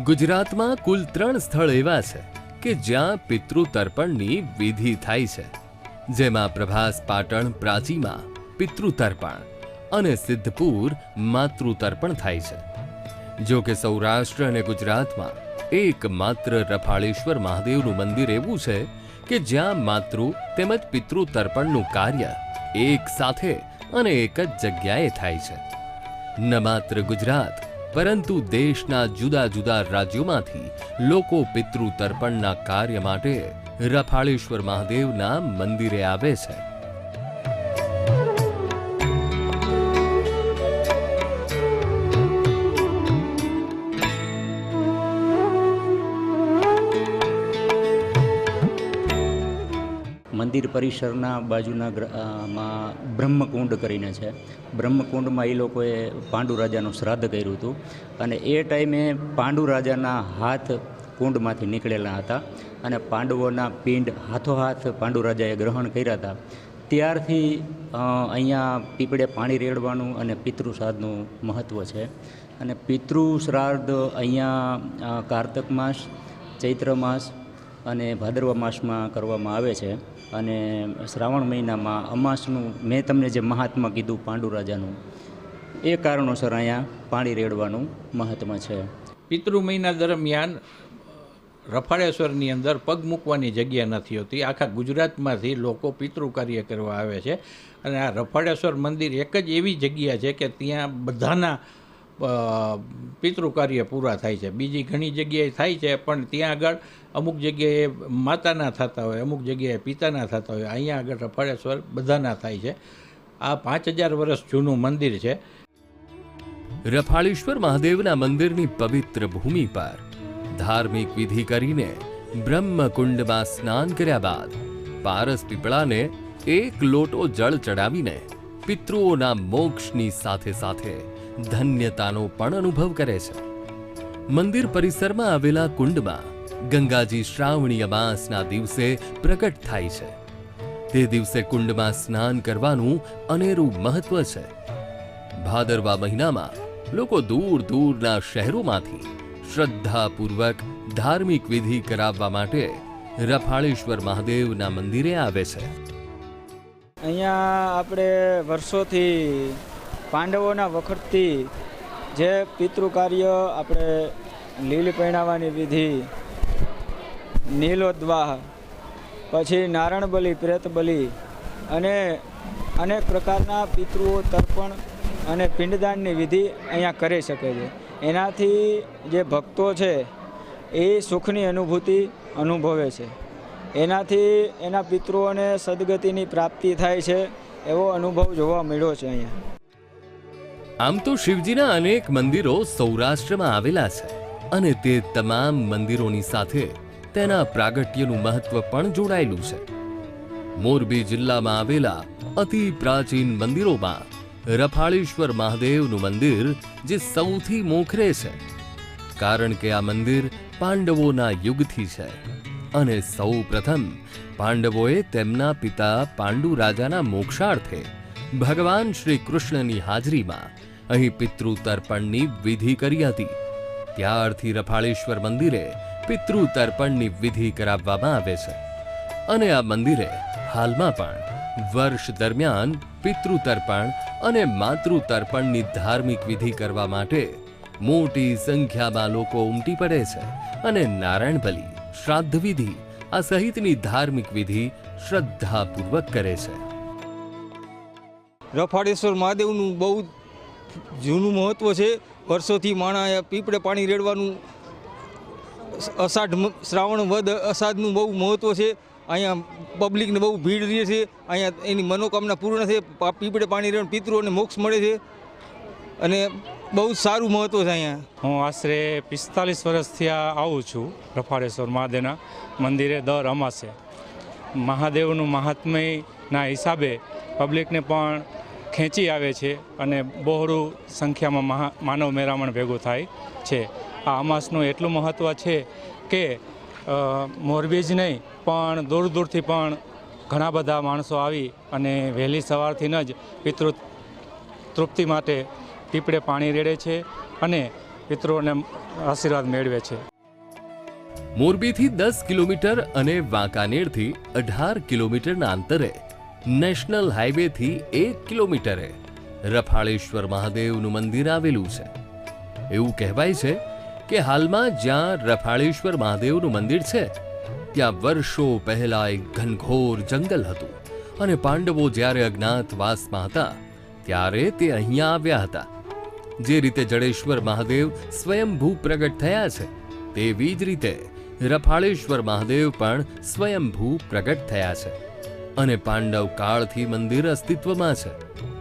ગુજરાતમાં કુલ ત્રણ સ્થળ એવા છે કે જ્યાં પિતૃ તર્પણની વિધિ થાય છે, જેમાં પ્રભાસ પાટણ પ્રાચીમાં પિતૃ તર્પણ અને સિદ્ધપુર માતૃ તર્પણ થાય છે. જો કે સૌરાષ્ટ્ર અને ગુજરાતમાં એકમાત્ર રફાળેશ્વર મહાદેવનું મંદિર એવું છે કે જ્યાં માતૃ તેમજ પિતૃ તર્પણનું કાર્ય એક સાથે અને એક જ જગ્યાએ થાય છે. ન માત્ર ગુજરાત પરંતુ દેશના જુદા જુદા રાજ્યોમાંથી લોકો પિતૃ તર્પણના કાર્ય માટે રફાળેશ્વર મહાદેવના મંદિરે આવે છે. મંદિર પરિસરના બાજુના માં બ્રહ્મકુંડ કરીને છે. બ્રહ્મકુંડમાં એ લોકોએ પાંડુ રાજાનું શ્રાદ્ધ કર્યું હતું અને એ ટાઈમે પાંડુ રાજાના હાથ કુંડમાંથી નીકળેલા હતા અને પાંડવોના પિંડ હાથોહાથ પાંડુ રાજાએ ગ્રહણ કર્યા હતા. ત્યારથી અહીંયા પીપળે પાણી રેડવાનું અને પિતૃ શ્રાદ્ધનું મહત્ત્વ છે. અને પિતૃ શ્રાદ્ધ અહીંયા કારતક માસ, ચૈત્ર માસ અને ભાદરવા માસમાં કરવામાં આવે છે. અને શ્રાવણ મહિનામાં અમાસનું, મેં તમને જે મહાત્મા કીધું પાંડુ રાજાનું એ કારણોસર અહીંયા પાણી રેડવાનું મહાત્મા છે. પિતૃ મહિના દરમિયાન રફાળેશ્વરની અંદર પગ મૂકવાની જગ્યા નથી હોતી. આખા ગુજરાતમાંથી લોકો પિતૃ કાર્ય કરવા આવે છે. અને આ રફાળેશ્વર મંદિર એક જ એવી જગ્યા છે કે ત્યાં બધાના પિતૃ કાર્ય પૂરા થાય છે. બીજી ઘણી જગ્યાએ થાય છે, પણ ત્યાં આગળ અમુક જગ્યાએ માતાના થતા હોય, અમુક જગ્યાએ પિતાના થતા હોય. અહીંયા આગળ રફાળેશ્વર બધાના થાય છે. આ પાંચ હજાર વર્ષ જૂનું મંદિર છે. રફાળેશ્વર મહાદેવના મંદિરની પવિત્ર ભૂમિ પર ધાર્મિક વિધિ કરીને બ્રહ્મકુંડમાં સ્નાન કર્યા બાદ પારસ પીપળાને એક લોટો જળ ચડાવીને પિતૃઓના મોક્ષની સાથે સાથે ધન્યતાનો પણ અનુભવ કરે છે. મંદિર પરિસરમાં આવેલા કુંડમાં ગંગાજી શ્રાવણી અમાસના દિવસે પ્રગટ થાય છે. તે દિવસે કુંડમાં સ્નાન કરવાનું અનેરું મહત્વ છે. ભાદરવા મહિનામાં લોકો દૂર દૂરના શહેરોમાંથી શ્રદ્ધાપૂર્વક ધાર્મિક વિધિ કરાવવા માટે રફાળેશ્વર મહાદેવના મંદિરે આવે છે. અહીંયા આપણે વર્ષોથી પાંડવોના વખતથી જે પિતૃ કાર્ય આપણે લીલ પહેણાવવાની વિધિ, નીલોદ્વાહ, પછી નારણ બલિ, પ્રેત બલિ અને અનેક પ્રકારના પિતૃઓ તર્પણ અને પિંડદાનની વિધિ અહીંયા કરી શકે છે. એનાથી જે ભક્તો છે એ સુખની અનુભૂતિ અનુભવે છે. એનાથી એના પિતૃઓને સદગતિની પ્રાપ્તિ થાય છે એવો અનુભવ જોવા મળ્યો છે અહીંયા. આમ તો શિવજીના અનેક મંદિરો સૌરાષ્ટ્રમાં આવેલા છે અને તે તમામ મંદિરોની સાથે તેના પ્રાગટ્યનું મહત્વ પણ જોડાયેલું છે. મોરબી જિલ્લામાં આવેલા અતિ પ્રાચીન મંદિરોમાં રફાળેશ્વર મહાદેવનું મંદિર જે સૌથી મોખરે છે, કારણ કે આ મંદિર પાંડવોના યુગથી છે અને સૌ પ્રથમ પાંડવોએ તેમના પિતા પાંડુ રાજાના મોક્ષાર્થે ભગવાન શ્રી કૃષ્ણની હાજરીમાં અહીં પિતૃ તર્પણની વિધિ કરી હતી. ત્યારથી રફાળેશ્વર મંદિરે પિતૃ તર્પણની વિધિ કરાવવામાં આવે છે. અને આ મંદિરે હાલમાં પણ વર્ષ દરમિયાન પિતૃ તર્પણ અને માતૃ તર્પણની ધાર્મિક વિધિ કરવા માટે મોટી સંખ્યામાં લોકો ઉમટી પડે છે અને નારાયણ બલિ, શ્રાદ્ધ વિધિ, આ સહિતની ધાર્મિક વિધિ શ્રદ્ધાપૂર્વક કરે છે. રફાળેશ્વર મહાદેવનું બહુ જૂનું મહત્ત્વ છે. વર્ષોથી માણા પીપળે પાણી રેડવાનું અષાઢ શ્રાવણ વદ અષાઢનું બહુ મહત્ત્વ છે. અહીંયા પબ્લિકને બહુ ભીડ રહે છે. અહીંયા એની મનોકામના પૂર્ણ છે. પીપળે પાણી રેડ પિતૃઓને મોક્ષ મળે છે. અને બહુ સારું મહત્ત્વ છે અહીંયા. હું આશરે પિસ્તાલીસ વર્ષથી આવું છું રફાળેશ્વર મહાદેવના મંદિરે દર અમાસે. મહાદેવનું મહાત્મયના હિસાબે પબ્લિકને પણ ખેંચી આવે છે અને બહોળું સંખ્યામાં માનવ મેરામણ ભેગું થાય છે. આ અમાસનું એટલું મહત્ત્વ છે કે મોરબી જ નહીં, પણ દૂર દૂરથી પણ ઘણા બધા માણસો આવી અને વહેલી સવારથી જ પિતૃ તૃપ્તિ માટે પીપળે પાણી રેડે છે અને પિતૃઓને આશીર્વાદ મેળવે છે. મોરબીથી દસ કિલોમીટર અને વાંકાનેરથી અઢાર કિલોમીટરના અંતરે નેશનલ હાઈવેથી એક કિલોમીટરે રફાળેશ્વર મહાદેવનું મંદિર આવેલું છે. એવું કહેવાય છે કે હાલમાં જ્યાં રફાળેશ્વર મહાદેવનું મંદિર છે, ત્યાં વર્ષો પહેલા એક ઘનઘોર જંગલ હતું અને પાંડવો જ્યારે અજ્ઞાતવાસમાં હતા, ત્યારે તે અહીંયા આવ્યા હતા. જે રીતે જડેશ્વર મહાદેવ સ્વયંભૂ પ્રગટ થયા છે, તેવી જ રીતે રફાળેશ્વર મહાદેવ પણ સ્વયંભૂ પ્રગટ થયા છે. અને પાંડવ કાળથી મંદિર અસ્તિત્વમાં છે.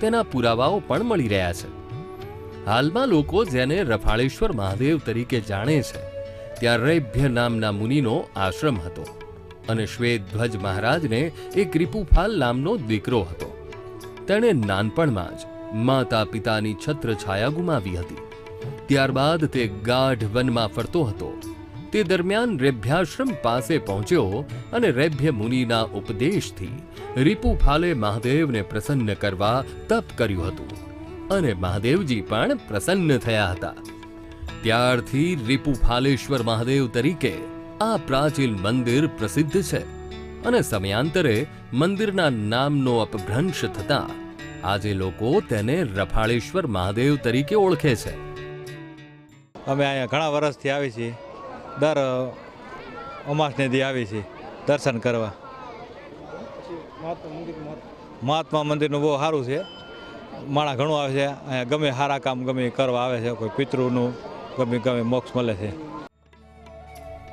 તેના પુરાવાઓ પણ મળી રહ્યા છે. હાલમાં લોકો જેને રફાળેશ્વર મહાદેવ તરીકે જાણે છે, ત્યાં રૈભ્ય નામના મુનિનો આશ્રમ હતો અને શ્વેતધ્વજ મહારાજને એક રિપુફાલ નામનો દીકરો હતો. તેણે નાનપણમાં જ માતા પિતાની છત્રછાયા ગુમાવી હતી. ત્યારબાદ તે ગાઢ વનમાં ફરતો હતો તે દરમિયાન રેભ્યાશ્રમ પાસે પહોંચ્યો અને રેભ્ય મુનિના ઉપદેશથી રિપુફાલે મહાદેવને પ્રસન્ન કરવા તપ કર્યું હતું અને મહાદેવજી પણ પ્રસન્ન થયા હતા. ત્યારથી રિપુફાલેશ્વર મહાદેવ તરીકે આ પ્રાચીન મંદિર પ્રસિદ્ધ છે અને સમયાંતરે મંદિરના નામનો અપભ્રંશ થતા આજે લોકો તેને રફાળેશ્વર મહાદેવ તરીકે ઓળખે છે. અમે અહીંયા ઘણા વર્ષથી આવી છીએ. દર અમાસને દી આવી છે, દર્શન કરવા. મહાત્મા મંદિરનું બહુ સારું છે. માણા ઘણું આવે છે, અહીંયા ગમે સારા કામ ગમે કરવા આવે છે, કોઈ પિતૃનું ગમે ગમે મોક્ષ મળે છે.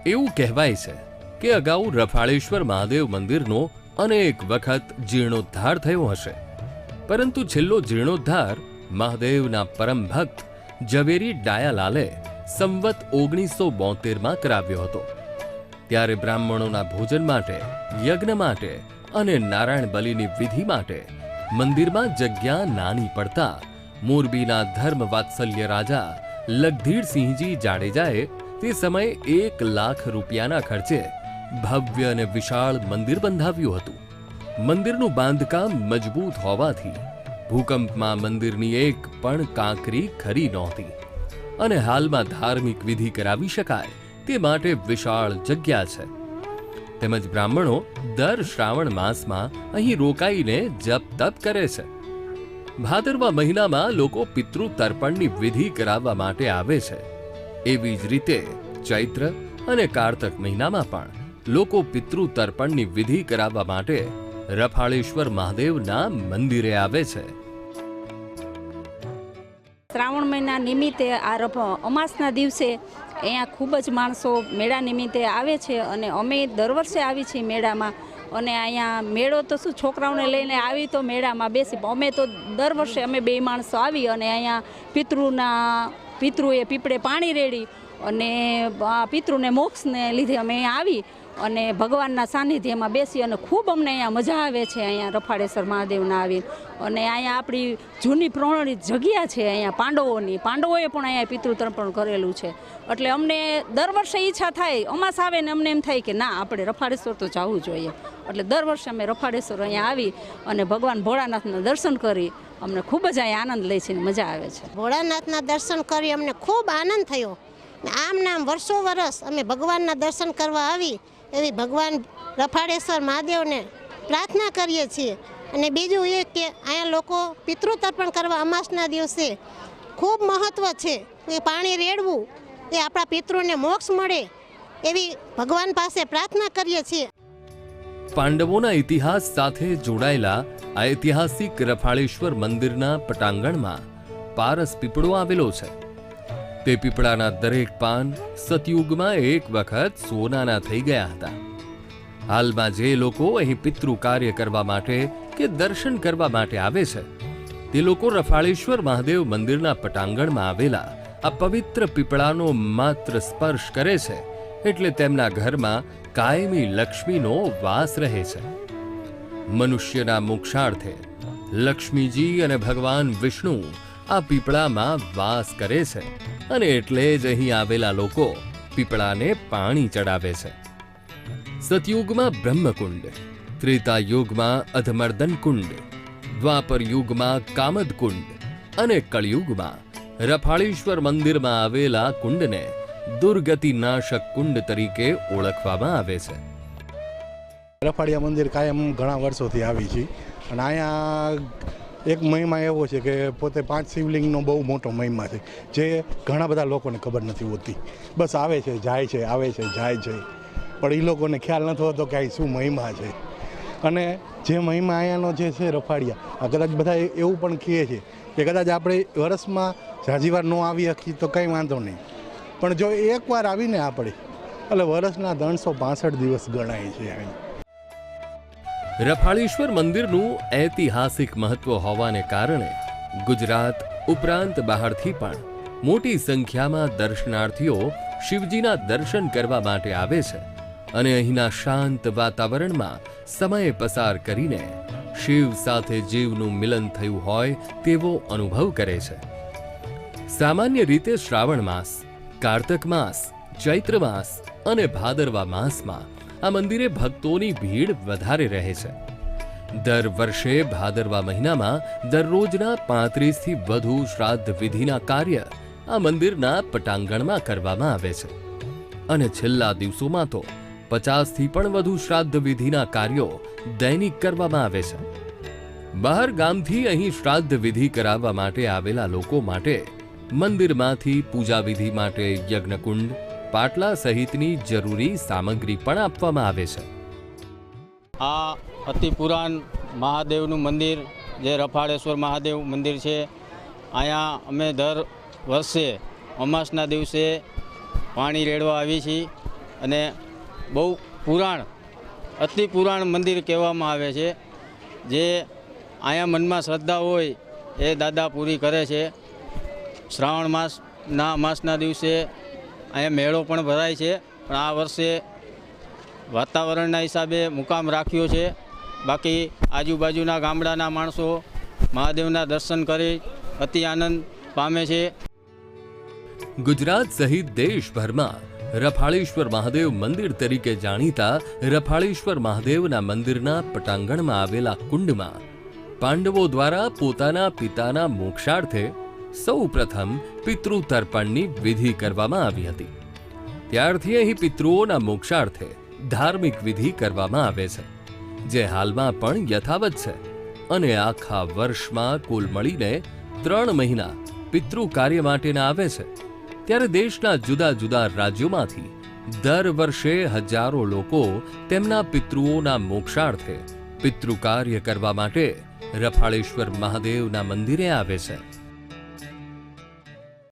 એવું કહેવાય છે કે અગાઉ રફાળેશ્વર મહાદેવ મંદિરનો અનેક વખત જીર્ણોદ્ધાર થયો હશે. પરંતુ છેલ્લો જીર્ણોદ્ધાર મહાદેવના પરમ ભક્ત ઝવેરી ડાયાલાલે સંવત ઓગણીસો બોતેરમાં કરાવ્યો હતો. ત્યારે બ્રાહ્મણોના ભોજન માટે, યજ્ઞ માટે અને નારાયણ બલિની વિધિ માટે મંદિરમાં જગ્યા નાની પડતા મોરબીના ધર્મ વાત્સલ્ય રાજા લગધીરસિંહજી જાડેજાએ તે સમયે એક લાખ રૂપિયાના ખર્ચે ભવ્ય અને વિશાળ મંદિર બંધાવ્યું હતું. મંદિરનું બાંધકામ મજબૂત હોવાથી ભૂકંપમાં મંદિરની એક પણ કાંકરી ખરી નહોતી. અને હાલમાં ધાર્મિક વિધિ કરાવી શકાય તે માટે વિશાળ જગ્યા છે. તેમજ બ્રાહ્મણો દર શ્રાવણ માસમાં અહીં રોકાઈને જપ તપ કરે છે. ભાદરવા મહિનામાં લોકો પિતૃ તર્પણની વિધિ કરાવવા માટે આવે છે. એવી જ રીતે ચૈત્ર અને કારતક મહિનામાં પણ લોકો પિતૃ તર્પણની વિધિ કરાવવા માટે રફાળેશ્વર મહાદેવના મંદિરે આવે છે. શ્રાવણ મહિના નિમિત્તે આ રભ અમાસના દિવસે અહીંયા ખૂબ જ માણસો મેળા નિમિત્તે આવે છે અને અમે દર વર્ષે આવી છીએ મેળામાં. અને અહીંયા મેળો તો શું, છોકરાઓને લઈને આવી તો મેળામાં બેસી, અમે તો દર વર્ષે અમે બે માણસો આવી અને અહીંયા પિતૃના, પિતૃએ પીપળે પાણી રેડી અને પિતૃને મોક્ષને લીધે અમે અહીંયા આવી. અને ભગવાનના સાનિધ્યમાં બેસી અને ખૂબ અમને અહીંયા મજા આવે છે અહીંયા રફાળેશ્વર મહાદેવના આવી અને અહીંયા આપણી જૂની પ્રમાણિત જગ્યા છે અહીંયા પાંડવોની. પાંડવોએ પણ અહીંયા પિતૃતર્પણ કરેલું છે. એટલે અમને દર વર્ષે ઈચ્છા થાય, અમાસ આવે ને અમને એમ થાય કે ના, આપણે રફાળેશ્વર તો જવું જોઈએ. એટલે દર વર્ષે અમે રફાળેશ્વર અહીંયા આવી અને ભગવાન ભોળાનાથના દર્શન કરી અમને ખૂબ જ અહીંયા આનંદ લે છે મજા આવે છે. ભોળાનાથના દર્શન કરી અમને ખૂબ આનંદ થયો. આમ નામ વર્ષો વર્ષ અમે ભગવાનના દર્શન કરવા આવી એવી ભગવાન રફાળેશ્વર મહાદેવને પ્રાર્થના કરીએ છીએ. અને બીજું એ કે અહીંયા લોકો પિતૃતર્પણ કરવા અમાસના દિવસે ખૂબ મહત્ત્વ છે. એ પાણી રેડવું, એ આપણા પિતૃને મોક્ષ મળે એવી ભગવાન પાસે પ્રાર્થના કરીએ છીએ. પાંડવોના ઇતિહાસ સાથે જોડાયેલા ઐતિહાસિક રફાળેશ્વર મંદિરના પટાંગણમાં પારસ પીપળો આવેલો છે. તે પીપળાના દરેક પાન સતયુગમાં એક વખત સોનાના થઈ ગયા હતા. હાલમાં જે લોકો અહીં પિતૃ કાર્ય કરવા માટે કે દર્શન કરવા માટે આવે છે, તે લોકો રફાળેશ્વર મહાદેવ મંદિરના પટાંગણમાં આવેલા આ પવિત્ર પીપળાનો માત્ર સ્પર્શ કરે છે, એટલે તેમના ઘરમાં કાયમી લક્ષ્મીનો વાસ રહે છે. મનુષ્યના મોક્ષાર્થે લક્ષ્મીજી અને ભગવાન વિષ્ણુ આ પીપળામાં વાસ કરે છે. અને એટલે જ અહીં આવેલા લોકો પીપળાને પાણી ચડાવે છે. સતયુગમાં બ્રહ્મકુંડ ત્રેતા યુગમાં અધમર્દન કુંડ દ્વાપર યુગમાં કામદ કુંડ અને કળિયુગમાં રફાળેશ્વર મંદિરમાં આવેલા કુંડને દુર્ગતિનાશક કુંડ તરીકે ઓળખવામાં આવે છે. રફાળિયા મંદિર કાયમ ઘણા વર્ષોથી આવી છે. અને અહીંયા એક મહિમા એવો છે કે પોતે પાંચ શિવલિંગનો બહુ મોટો મહિમા છે, જે ઘણા બધા લોકોને ખબર નથી હોતી. બસ આવે છે, જાય છે, આવે છે, જાય છે. પણ એ લોકોને ખ્યાલ નથી હોતો કે આ શું મહિમા છે. અને જે મહિમા અહીંયાનો જે છે રફાડિયા આ કદાચ બધા એવું પણ કહે છે કે કદાચ આપણે વર્ષમાં ઝાઝીવાર ન આવી શકીએ તો કંઈ વાંધો નહીં. પણ જો એકવાર આવીને આપણે, એટલે વર્ષના ત્રણસો પાસઠ દિવસ ગણાય છે અહીં. રફાળેશ્વર મંદિરનું ઐતિહાસિક મહત્વ હોવાને કારણે ગુજરાત ઉપરાંત બહારથી પણ મોટી સંખ્યામાં દર્શનાર્થીઓ શિવજીના દર્શન કરવા માટે આવે છે અને અહીંના શાંત વાતાવરણમાં સમય પસાર કરીને શિવ સાથે જીવનું મિલન થયું હોય તેવો અનુભવ કરે છે. સામાન્ય રીતે શ્રાવણ માસ, કાર્તક માસ, ચૈત્ર માસ અને ભાદરવા માસમાં આ મંદિરે ભક્તોની ભીડ વધારે રહે છે. દર વર્ષે ભાદરવા મહિનામાં દરરોજના પાંત્રીસથી વધુ શ્રાદ્ધ વિધિના કાર્ય આ મંદિરના પટાંગણમાં કરવામાં આવે છે. અને છેલ્લા દિવસોમાં તો પચાસથી પણ વધુ શ્રાદ્ધ વિધિના કાર્યો દૈનિક કરવામાં આવે છે. બહાર ગામથી અહીં શ્રાદ્ધ વિધિ કરાવવા માટે આવેલા લોકો માટે મંદિરમાંથી પૂજા વિધિ માટે યજ્ઞકુંડ પાટલા સહિતની જરૂરી સામગ્રી પણ આપવામાં આવે છે. આ અતિ પુરાણ મહાદેવનું મંદિર જે રફાળેશ્વર મહાદેવ મંદિર છે, અહીંયા અમે દર વર્ષે અમાસના દિવસે પાણી રેડવા આવીએ છીએ અને બહુ પુરાણ, અતિ પુરાણ મંદિર કહેવામાં આવે છે, જે અહીંયા મનમાં શ્રદ્ધા હોય એ દાદા પૂરી કરે છે. શ્રાવણ માસના માસના દિવસે અહીંયા મેળો પણ ભરાય છે, પણ આ વર્ષે વાતાવરણના હિસાબે મુકામ રાખ્યો છે. બાકી આજુબાજુના ગામડાના માણસો મહાદેવના દર્શન કરી, અતિ આનંદ પામે છે. ગુજરાત સહિત દેશભરમાં રફાળેશ્વર મહાદેવ મંદિર તરીકે જાણીતા રફાળેશ્વર મહાદેવના મંદિરના પટાંગણમાં આવેલા કુંડમાં પાંડવો દ્વારા પોતાના પિતાના મોક્ષાર્થે સૌ પ્રથમ પિતૃતર્પણની વિધિ કરવામાં આવી હતી. ત્યારથી અહીં પિતૃઓના મોક્ષાર્થે ધાર્મિક વિધિ કરવામાં આવે છે, જે હાલમાં પણ યથાવત છે અને આખા વર્ષમાં કુલ મળીને ત્રણ મહિના પિતૃ કાર્ય માટેના આવે છે. ત્યારે દેશના જુદા જુદા રાજ્યોમાંથી દર વર્ષે હજારો લોકો તેમના પિતૃઓના મોક્ષાર્થે પિતૃ કાર્ય કરવા માટે રફાળેશ્વર મહાદેવના મંદિરે આવે છે.